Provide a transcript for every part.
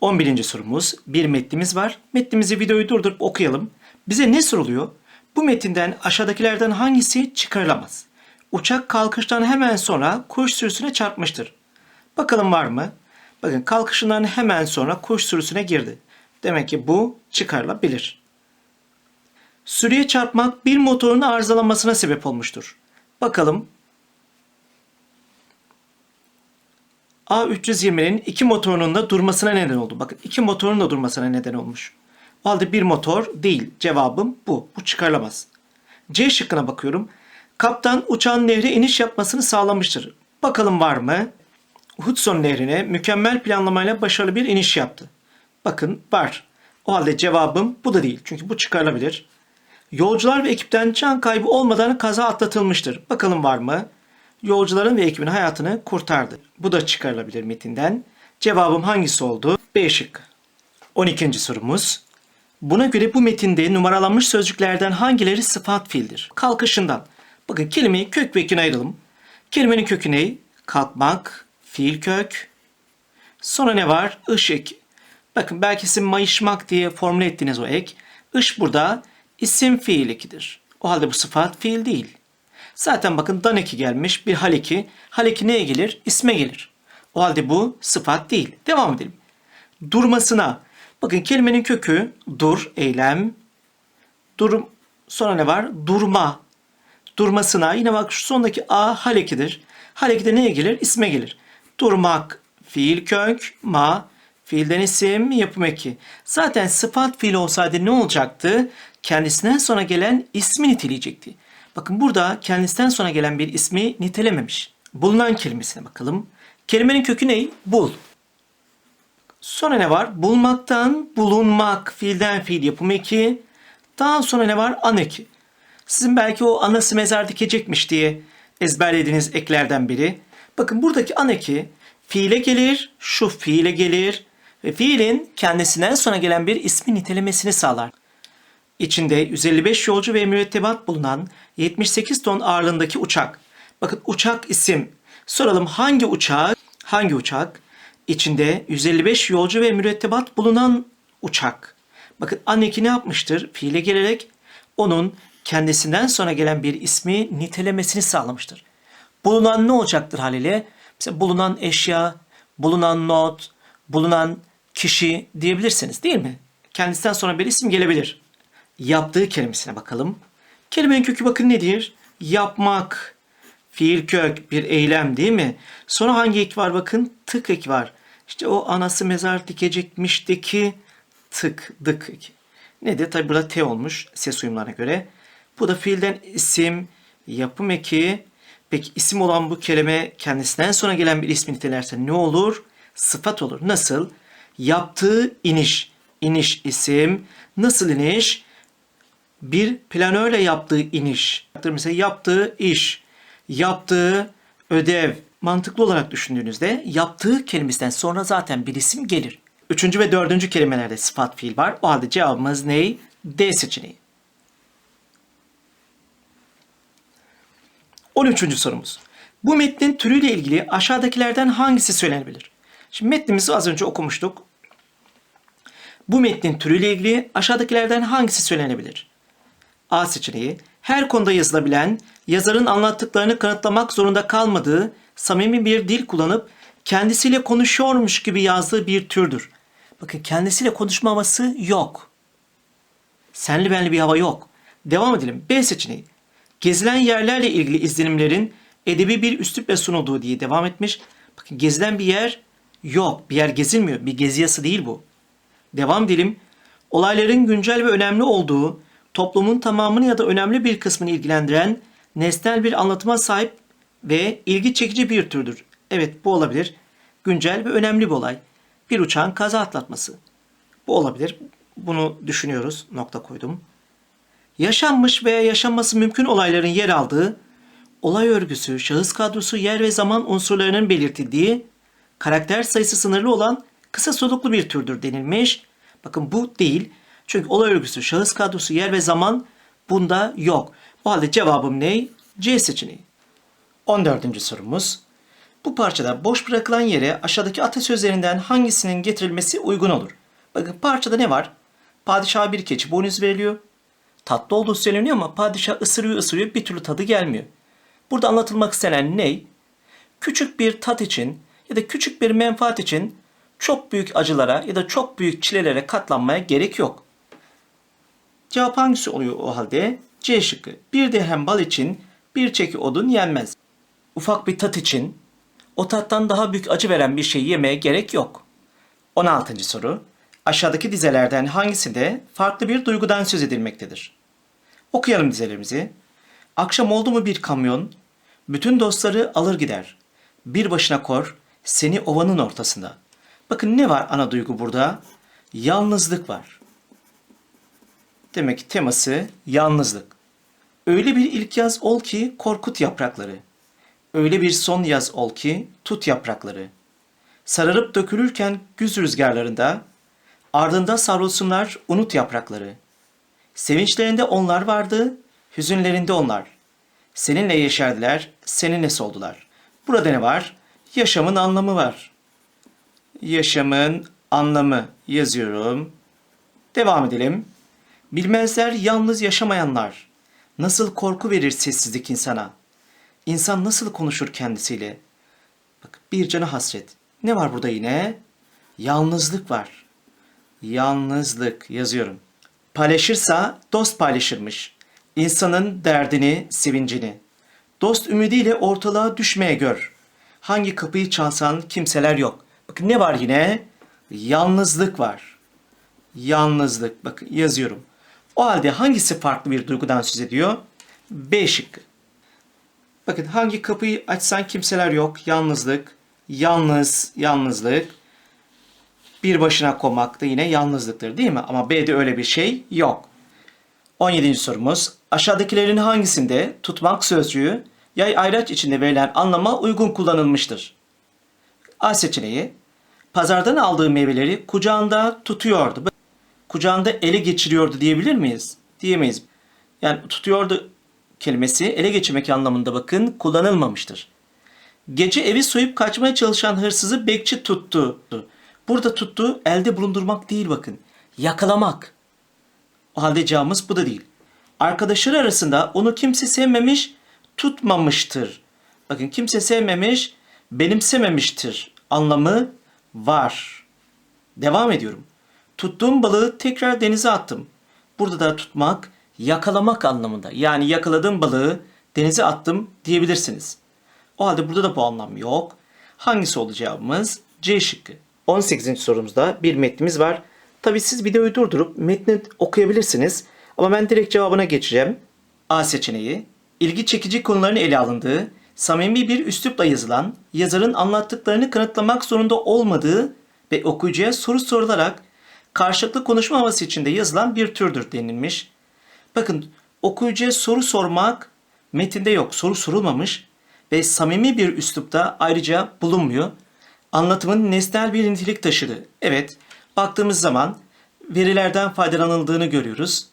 11. sorumuz. Bir metnimiz var. Metnimizi videoyu durdurup okuyalım. Bize ne soruluyor? Bu metinden aşağıdakilerden hangisi çıkarılamaz? Uçak kalkıştan hemen sonra kuş sürüsüne çarpmıştır. Bakalım var mı? Bakın kalkışından hemen sonra kuş sürüsüne girdi. Demek ki bu çıkarılabilir. Sürüye çarpmak bir motorun arızalanmasına sebep olmuştur. Bakalım A320'nin iki motorunun da durmasına neden oldu. Bakın iki motorun da durmasına neden olmuş. O halde bir motor değil. Cevabım bu. Bu çıkarılamaz. C şıkkına bakıyorum. Kaptan uçağın nehre iniş yapmasını sağlamıştır. Bakalım var mı? Hudson nehrine mükemmel planlamayla başarılı bir iniş yaptı. Bakın var. O halde cevabım bu da değil. Çünkü bu çıkarılabilir. Yolcular ve ekipten can kaybı olmadan kaza atlatılmıştır. Bakalım var mı? Yolcuların ve ekibin hayatını kurtardı. Bu da çıkarılabilir metinden. Cevabım hangisi oldu? B şıkkı. 12. sorumuz. Buna göre bu metinde numaralanmış sözcüklerden hangileri sıfat fiildir? Kalkışından. Bakın kelimeyi kök ve ekine ayıralım. Kelimenin kökü ne? Kalkmak, fiil kök. Sonra ne var? Iş eki. Bakın belki sizin mayışmak diye formüle ettiğiniz o ek. Iş burada isim fiil ekidir. O halde bu sıfat fiil değil. Zaten bakın dan eki gelmiş bir hal eki. Hal eki neye gelir? İsme gelir. O halde bu sıfat değil. Devam edelim. Durmasına. Bakın kelimenin kökü dur, eylem. Durum, sonra ne var? Durma. Durmasına. Yine bak şu sondaki a hal ekidir. Hal eki neye gelir? İsme gelir. Durmak, fiil kök, ma, fiilden isim, yapım eki. Zaten sıfat fiil olsaydı ne olacaktı? Kendisinden sonra gelen ismi niteleyecekti. Bakın burada kendisinden sonra gelen bir ismi nitelememiş. Bulunan kelimesine bakalım. Kelimenin kökü ne? Bul. Sonra ne var? Bulmaktan bulunmak, fiilden fiil yapım eki. Daha sonra ne var? An eki. Sizin belki o anası mezar dikecekmiş diye ezberlediğiniz eklerden biri. Bakın buradaki an eki fiile gelir, şu fiile gelir ve fiilin kendisinden sonra gelen bir ismi nitelemesini sağlar. İçinde 155 yolcu ve mürettebat bulunan 78 ton ağırlığındaki uçak. Bakın uçak isim. Soralım hangi uçak? Hangi uçak? İçinde 155 yolcu ve mürettebat bulunan uçak. Bakın anneki ne yapmıştır? Fiile gelerek onun kendisinden sonra gelen bir ismi nitelemesini sağlamıştır. Bulunan ne olacaktır haliyle? Mesela bulunan eşya, bulunan not, bulunan kişi diyebilirsiniz değil mi? Kendisinden sonra bir isim gelebilir. Yaptığı kelimesine bakalım. Kelimenin kökü bakın nedir? Yapmak. Fiil kök bir eylem değil mi? Sonra hangi ek var bakın? Tık eki var. İşte o anası mezar dikecekmişteki tık, dık eki. Nedir? Tabi burada T olmuş ses uyumlarına göre. Bu da fiilden isim, yapım eki. Peki isim olan bu kelime kendisinden sonra gelen bir ismi nitelerse ne olur? Sıfat olur. Nasıl? Yaptığı iniş. İniş isim. Nasıl iniş? Bir planörle yaptığı iniş. Mesela yaptığı iş, yaptığı ödev. Mantıklı olarak düşündüğünüzde yaptığı kelimesinden sonra zaten bir isim gelir. Üçüncü ve dördüncü kelimelerde sıfat fiil var. O halde cevabımız ne? D seçeneği. 13. sorumuz. Bu metnin türüyle ilgili aşağıdakilerden hangisi söylenebilir? Şimdi metnimizi az önce okumuştuk. Bu metnin türüyle ilgili aşağıdakilerden hangisi söylenebilir? A seçeneği her konuda yazılabilen, yazarın anlattıklarını kanıtlamak zorunda kalmadığı, samimi bir dil kullanıp kendisiyle konuşuyormuş gibi yazdığı bir türdür. Bakın kendisiyle konuşma havası yok. Senli benli bir hava yok. Devam edelim. B seçeneği. Gezilen yerlerle ilgili izlenimlerin edebi bir üslupla sunulduğu diye devam etmiş. Bakın gezilen bir yer yok. Bir yer gezilmiyor. Bir gezi yası değil bu. Devam edelim. Olayların güncel ve önemli olduğu, toplumun tamamını ya da önemli bir kısmını ilgilendiren nesnel bir anlatıma sahip ve ilgi çekici bir türdür. Evet bu olabilir. Güncel ve önemli bir olay. Bir uçağın kaza atlatması. Bu olabilir. Bunu düşünüyoruz. Nokta koydum. Yaşanmış veya yaşanması mümkün olayların yer aldığı, olay örgüsü, şahıs kadrosu, yer ve zaman unsurlarının belirtildiği, karakter sayısı sınırlı olan kısa soluklu bir türdür denilmiş. Bakın bu değil. Çünkü olay örgüsü, şahıs kadrosu, yer ve zaman bunda yok. O halde cevabım ne? C seçeneği. 14. sorumuz. Bu parçada boş bırakılan yere aşağıdaki atasözlerinden hangisinin getirilmesi uygun olur? Bakın parçada ne var? Padişaha bir keçi boynuz veriliyor. Tatlı olduğu söyleniyor ama padişah ısırıyor ısırıyor bir türlü tadı gelmiyor. Burada anlatılmak istenen ne? Küçük bir tat için ya da küçük bir menfaat için çok büyük acılara ya da çok büyük çilelere katlanmaya gerek yok. Cevap hangisi oluyor o halde? C şıkkı. Bir dirhem bal için bir çeki odun yenmez. Ufak bir tat için o tattan daha büyük acı veren bir şey yemeye gerek yok. 16. soru. Aşağıdaki dizelerden hangisinde farklı bir duygudan söz edilmektedir? Okuyalım dizelerimizi. Akşam oldu mu bir kamyon, bütün dostları alır gider. Bir başına kor, seni ovanın ortasında. Bakın ne var ana duygu burada? Yalnızlık var. Demek ki teması yalnızlık. Öyle bir ilk yaz ol ki korkut yaprakları. Öyle bir son yaz ol ki tut yaprakları. Sararıp dökülürken güz rüzgarlarında, ardında savrulsunlar unut yaprakları. Sevinçlerinde onlar vardı, hüzünlerinde onlar. Seninle yeşerdiler, seninle soldular. Burada ne var? Yaşamın anlamı var. Yaşamın anlamı yazıyorum. Devam edelim. Bilmezler yalnız yaşamayanlar. Nasıl korku verir sessizlik insana. İnsan nasıl konuşur kendisiyle? Bak bir canı hasret. Ne var burada yine? Yalnızlık var. Yalnızlık yazıyorum. Paylaşırsa dost paylaşırmış. İnsanın derdini, sevincini. Dost ümidiyle ortalığa düşmeye gör. Hangi kapıyı çalsan kimseler yok. Bakın ne var yine? Yalnızlık var. Yalnızlık. Bakın yazıyorum. O halde hangisi farklı bir duygudan söz ediyor? B şıkkı. Bakın hangi kapıyı açsan kimseler yok. Yalnızlık. Yalnız, yalnızlık. Bir başına komak da yine yalnızlıktır değil mi? Ama B'de öyle bir şey yok. 17. sorumuz. Aşağıdakilerin hangisinde tutmak sözcüğü yay ayraç içinde verilen anlama uygun kullanılmıştır? A seçeneği. Pazardan aldığı meyveleri kucağında tutuyordu. Kucağında ele geçiriyordu diyebilir miyiz? Diyemeyiz. Yani tutuyordu kelimesi ele geçirmek anlamında bakın kullanılmamıştır. Gece evi soyup kaçmaya çalışan hırsızı bekçi tuttu. Burada tuttu elde bulundurmak değil bakın. Yakalamak. O halde cevabımız bu da değil. Arkadaşları arasında onu kimse sevmemiş, tutmamıştır. Bakın kimse sevmemiş, benimsememiştir anlamı var. Devam ediyorum. Tuttuğum balığı tekrar denize attım. Burada da tutmak, yakalamak anlamında. Yani yakaladığım balığı denize attım diyebilirsiniz. O halde burada da bu anlam yok. Hangisi olacağımız? C şıkkı. 18. sorumuzda bir metnimiz var. Tabi siz videoyu durdurup metni okuyabilirsiniz. Ama ben direkt cevabına geçeceğim. A seçeneği. İlgi çekici konuların ele alındığı, samimi bir üslupla yazılan, yazarın anlattıklarını kanıtlamak zorunda olmadığı ve okuyucuya soru sorularak karşılıklı konuşma havası içinde yazılan bir türdür denilmiş. Bakın okuyucuya soru sormak metinde yok. Soru sorulmamış ve samimi bir üslupta ayrıca bulunmuyor. Anlatımın nesnel bir nitelik taşıdı. Evet, baktığımız zaman verilerden faydalanıldığını görüyoruz.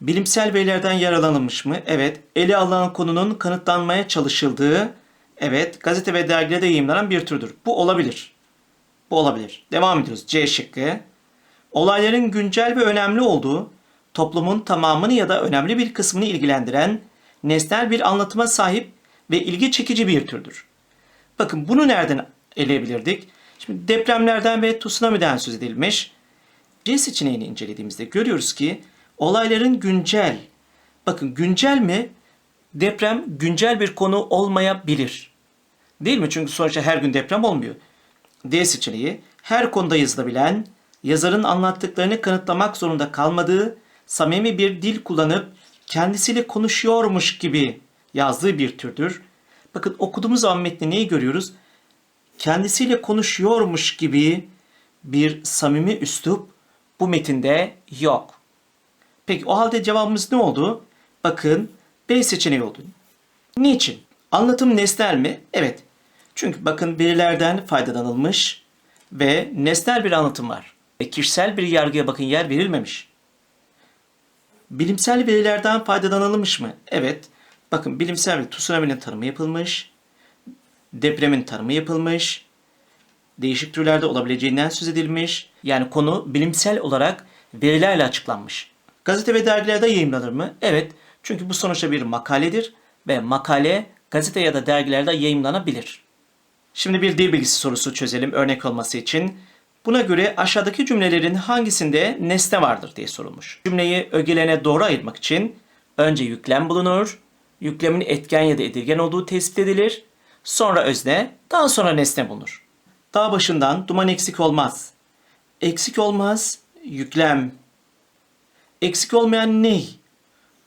Bilimsel verilerden yararlanılmış mı? Evet. Ele alınan konunun kanıtlanmaya çalışıldığı, evet, gazete ve dergilerde yayınlanan bir türdür. Bu olabilir. Bu olabilir. Devam ediyoruz. C şıkkı. Olayların güncel ve önemli olduğu, toplumun tamamını ya da önemli bir kısmını ilgilendiren, nesnel bir anlatıma sahip ve ilgi çekici bir türdür. Bakın bunu nereden eleyebilirdik? Şimdi depremlerden ve tsunami'den söz edilmiş. C seçeneğini incelediğimizde görüyoruz ki olayların güncel, bakın güncel mi? Deprem güncel bir konu olmayabilir. Değil mi? Çünkü sonuçta her gün deprem olmuyor. D seçeneği her konuda yazılabilen, yazarın anlattıklarını kanıtlamak zorunda kalmadığı, samimi bir dil kullanıp kendisiyle konuşuyormuş gibi yazdığı bir türdür. Bakın okuduğumuz zaman metni neyi görüyoruz? Kendisiyle konuşuyormuş gibi bir samimi üslup bu metinde yok. Peki o halde cevabımız ne oldu? Bakın B seçeneği oldu. Niçin? Anlatım nesnel mi? Evet. Çünkü bakın verilerden faydalanılmış ve nesnel bir anlatım var. Ve kişisel bir yargıya bakın yer verilmemiş. Bilimsel verilerden faydalanılmış mı? Evet. Bakın bilimsel bir tsunami'nin tanımı yapılmış. depremin tanımı yapılmış, değişik türlerde olabileceğinden söz edilmiş. Yani konu bilimsel olarak verilerle açıklanmış. Gazete ve dergilerde yayımlanır mı? Evet. Çünkü bu sonuçta bir makaledir ve makale gazete ya da dergilerde yayımlanabilir. Şimdi bir dil bilgisi sorusu çözelim örnek olması için. Buna göre aşağıdaki cümlelerin hangisinde nesne vardır diye sorulmuş. Cümleyi ögelerine doğru ayırmak için önce yüklem bulunur, yüklemin etken ya da edilgen olduğu tespit edilir, sonra özne, daha sonra nesne bulunur. Dağ başından duman eksik olmaz. Eksik olmaz, yüklem. Eksik olmayan ne?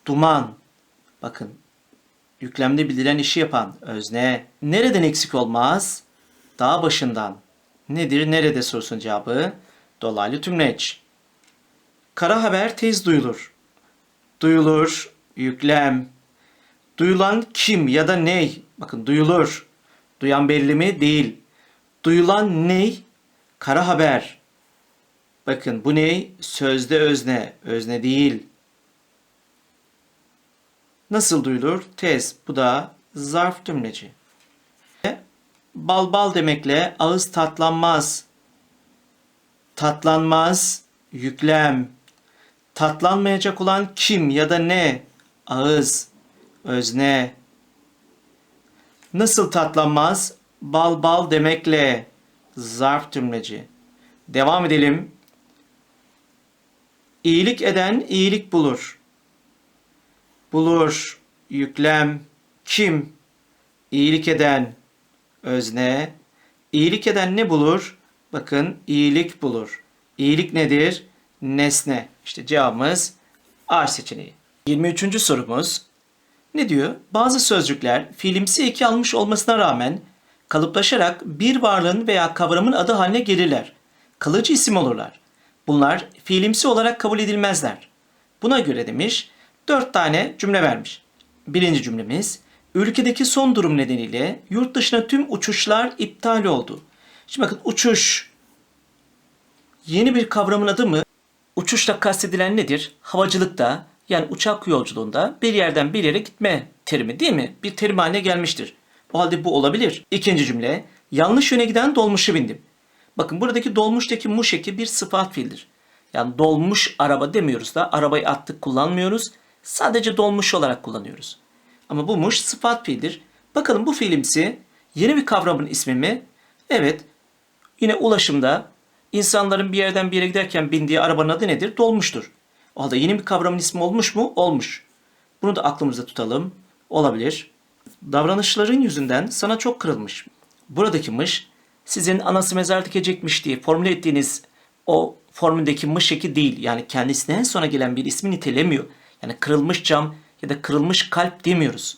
Duman. Bakın, yüklemde bildiren işi yapan özne. Nereden eksik olmaz? Dağ başından. Nedir, nerede sorusunun cevabı? Dolaylı tümleç. Kara haber tez duyulur. Duyulur, yüklem. Duyulan kim ya da ney? Bakın duyulur. Duyan belli mi? Değil. Duyulan ney? Kara haber. Bakın bu ney? Sözde özne. Özne değil. Nasıl duyulur? Tez. Bu da zarf tümleci. Bal bal demekle ağız tatlanmaz. Tatlanmaz, yüklem. Tatlanmayacak olan kim ya da ne? Ağız, özne. Nasıl tatlanmaz? Bal bal demekle zarf tümleci. Devam edelim. İyilik eden iyilik bulur. Bulur, yüklem, kim? İyilik eden, özne. İyilik eden ne bulur? Bakın iyilik bulur. İyilik nedir? Nesne. İşte cevabımız A seçeneği. 23. sorumuz. Ne diyor? Bazı sözcükler fiilimsi eki almış olmasına rağmen kalıplaşarak bir varlığın veya kavramın adı haline gelirler. Kalıcı isim olurlar. Bunlar fiilimsi olarak kabul edilmezler. Buna göre demiş, dört tane cümle vermiş. Birinci cümlemiz, ülkedeki son durum nedeniyle yurt dışına tüm uçuşlar iptal oldu. Şimdi bakın uçuş yeni bir kavramın adı mı? Uçuşla kastedilen nedir? Havacılıkta yani uçak yolculuğunda bir yerden bir yere gitme terimi değil mi? Bir terim haline gelmiştir. O halde bu olabilir. İkinci cümle yanlış yöne giden dolmuşu bindim. Bakın buradaki dolmuştaki muş eki bir sıfat fiildir. Yani dolmuş araba demiyoruz da arabayı attık kullanmıyoruz. Sadece dolmuş olarak kullanıyoruz. Ama bu muş sıfat fiildir. Bakalım bu fiilimsi yeni bir kavramın ismi mi? Evet. Yine ulaşımda insanların bir yerden bir yere giderken bindiği arabanın adı nedir? Dolmuştur. O halde yeni bir kavramın ismi olmuş mu? Olmuş. Bunu da aklımızda tutalım. Olabilir. Davranışların yüzünden sana çok kırılmış. Buradaki mış sizin anası mezar dikecekmiş diye formüle ettiğiniz o formüldeki mış eki değil. Yani kendisinden sonra gelen bir ismi nitelemiyor. Yani kırılmış cam ya da kırılmış kalp demiyoruz.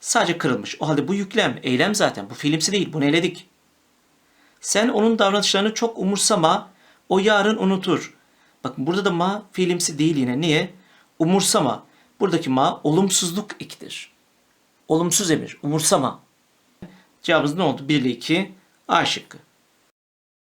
Sadece kırılmış. O halde bu yüklem, eylem zaten. Bu fiilimsi değil. Bunu eledik. Sen onun davranışlarını çok umursama. O yarın unutur. Bakın burada da ma fiilimsi değil yine. Niye? Umursama. Buradaki ma olumsuzluk ikidir. Olumsuz emir. Umursama. Cevabımız ne oldu? 1 ile 2 A şıkkı.